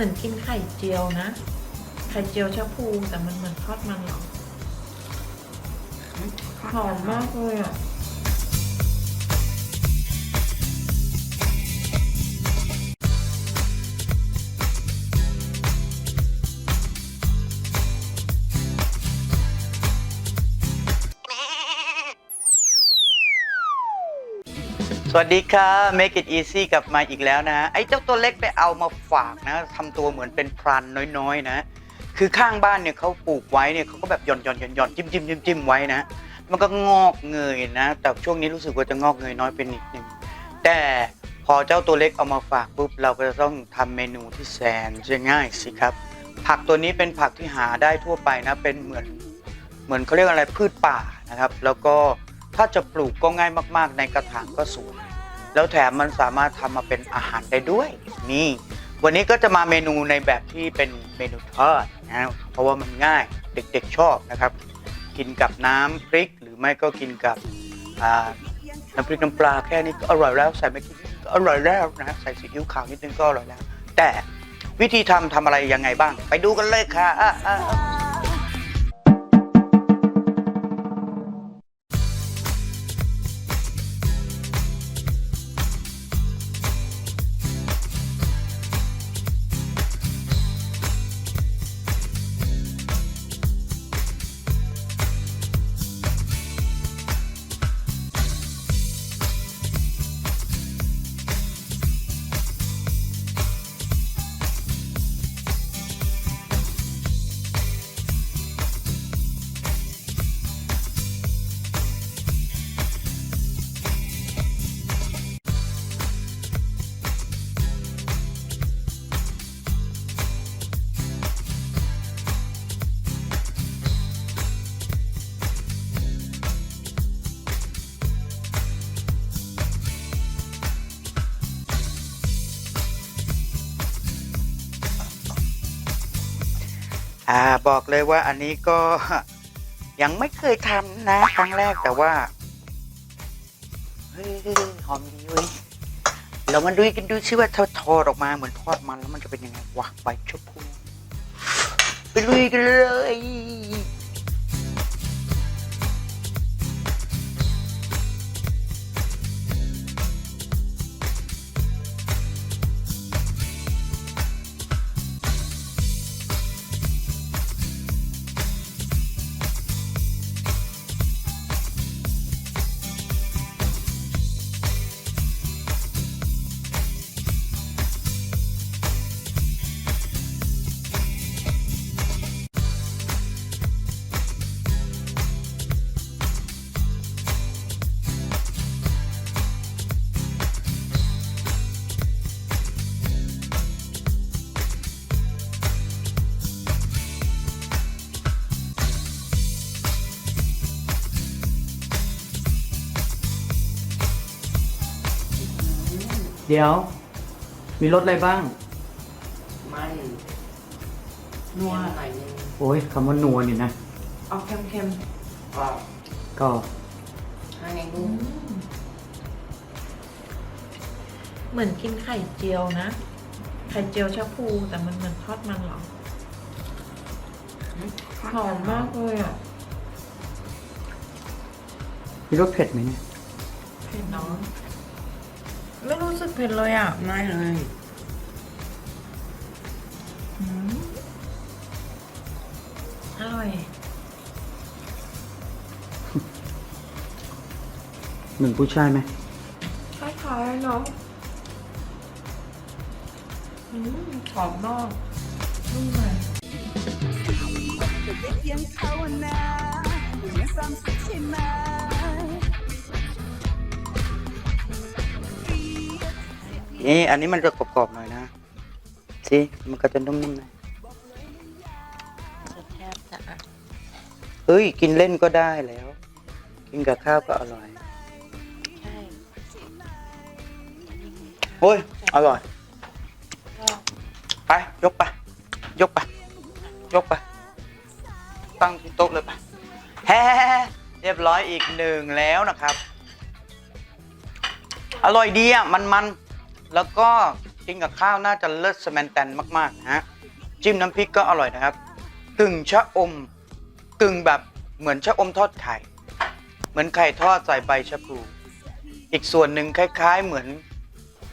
เหมือนกินไข่เจียวนะ ไข่เจียวชะพูแต่มันเหมือนทอดมันเหรอหอมมากเลยอะ สวัสดีค่ะ Make it easy กลับมาอีกแล้วนะ ไอ้เจ้าตัวเล็กไปเอามาฝากนะทำตัวเหมือนเป็นพรานน้อยๆนะ คือข้างบ้านเนี่ยเขาปลูกไว้เนี่ยเขาก็แบบหย่อนหย่อนหย่อนหย่อนจิ้มจิ้มจิ้มจิ้มไว้นะ มันก็งอกเงยนะ แต่ช่วงนี้รู้สึกว่าจะงอกเงยน้อยเป็นนิดนึง แต่พอเจ้าตัวเล็กเอามาฝากปุ๊บเราก็จะต้องทำเมนูที่แสนจะง่ายสิครับ ผักตัวนี้เป็นผักที่หาได้ทั่วไปนะ เป็นเหมือนเหมือนเขาเรียกอะไรพืชป่านะครับ แล้วก็ถ้าจะปลูกก็ง่ายมาก ๆ ในกระถางก็สวย แล้วแถมมันสามารถทำมาเป็นอาหารได้ด้วย นี่ วันนี้ก็จะมาเมนูในแบบที่เป็นเมนูทอดนะเพราะว่ามันง่ายเด็กๆชอบนะครับ กินกับน้ำพริกหรือไม่ก็กินกับน้ำพริกน้ำปลาแค่นี้ก็อร่อยแล้วใส่ไม่กี่ก็อร่อยแล้วนะฮะใส่ซีอิ๊วขาวนิดนึงก็อร่อยแล้ว แต่วิธีทำทำอะไรยังไงบ้าง ไปดูกันเลยค่ะ อ่าบอกเลยว่าอันนี้ก็ยังไม่เคยทำนะครั้งแรกแต่ว่าเฮ้ยหอมดีเว้ยเรามาดูกันดูซิว่าถ้าทอดออกมาเหมือนทอดมันแล้วมันจะเป็นยังไงวะใบชมพูไปลุยกันเลย เดี๋ยว มีรสอะไรบ้างมันนัวหน่อยนึงโอ้ยคำว่านัวนี่นะ เอาเค็มก็ก็ให้ในๆลูอืกมเหมือนกินไข่เจียวนะ ไข่เจียวชะพูแต่มันเหมือนทอดมันเหรอ หอมมากเลยอะมีรสเผ็ดไหมเนี่ยเผ็ดเน้อง ไม่รู้สึกเผ็ดเลยอะ ไม่เลยอืมอร่อยหนึ่งผู้ชายไหมคล้ายๆเนาะอืมกรอบนอกนุ่มในจะได้เพียงเขานะไม่ซ้ำสิใช่ไหม นี่อันนี้มันจะกรอบๆหน่อยนะสิมันก็จะนุ่มๆหน่อยจะแทบจะอะเฮ้ย กินเล่นก็ได้แล้ว กินกับข้าวก็อร่อยใช่โอ้ยอร่อย ก็ไป ยกไป ยกไป ยกไป ตั้งที่โต๊ะเลยไปแฮ่เรียบร้อยอีกหนึ่งแล้วนะครับ อร่อยดีอะ มันๆ แล้วก็กินกับข้าวน่าจะเลิศสแมนแตนมากๆนะฮะจิ้มน้ำพริกก็อร่อยนะครับกึ่งชะอมกึ่งแบบเหมือนชะอมทอดไข่ เหมือนไข่ทอดใส่ใบชะพลูอีกส่วนหนึ่งคล้าย ๆ เหมือน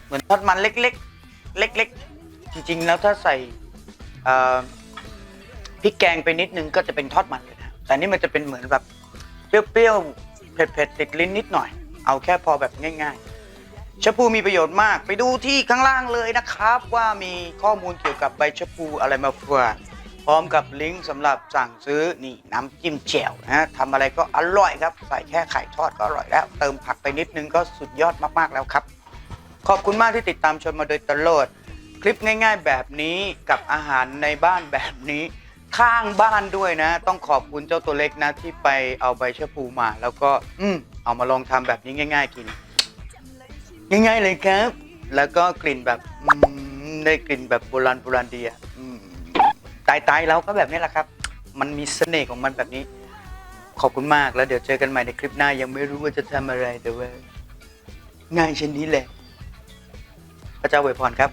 เหมือนทอดมันเล็กๆ เล็กๆ จริงๆ แล้วถ้าใส่พริกแกงไปนิดนึงก็จะเป็นทอดมันเลยนะแต่นี่มันจะเป็นเหมือนแบบเปรี้ยวๆเผ็ดๆติดลิ้นนิดหน่อย เอาแค่พอแบบง่าย ๆ ชะพูมีประโยชน์มาก ไปดูที่ข้างล่างเลยนะครับ ว่ามีข้อมูลเกี่ยวกับใบชะพูอะไรมาฝากพร้อมกับลิงก์สำหรับสั่งซื้อนี่น้ำจิ้มแจ่วนะฮะทำอะไรก็อร่อยครับ ใส่แค่ไข่ทอดก็อร่อยแล้ว เติมผักไปนิดนึงก็สุดยอดมากๆแล้วครับ ขอบคุณมากที่ติดตามชมมาโดยตลอดคลิปง่าย ๆ แบบนี้กับอาหารในบ้านแบบนี้ ข้างบ้านด้วยนะ ต้องขอบคุณเจ้าตัวเล็กนะที่ไปเอาใบชะพูมา แล้วก็อืมเอามาลองทำแบบนี้ง่าย ๆ กิน ง่ายๆเลยครับ แล้วก็กลิ่นแบบอืมได้กลิ่นแบบโบราณโบราณดีอะอืมตายตายๆแล้วก็แบบนี้แหละครับ มันมีเสน่ห์ของมันแบบนี้ ขอบคุณมากแล้วเดี๋ยวเจอกันใหม่ในคลิปหน้ายังไม่รู้ว่าจะทำอะไรแต่ว่าง่ายเช่นนี้แหละพระเจ้าอวยพรครับ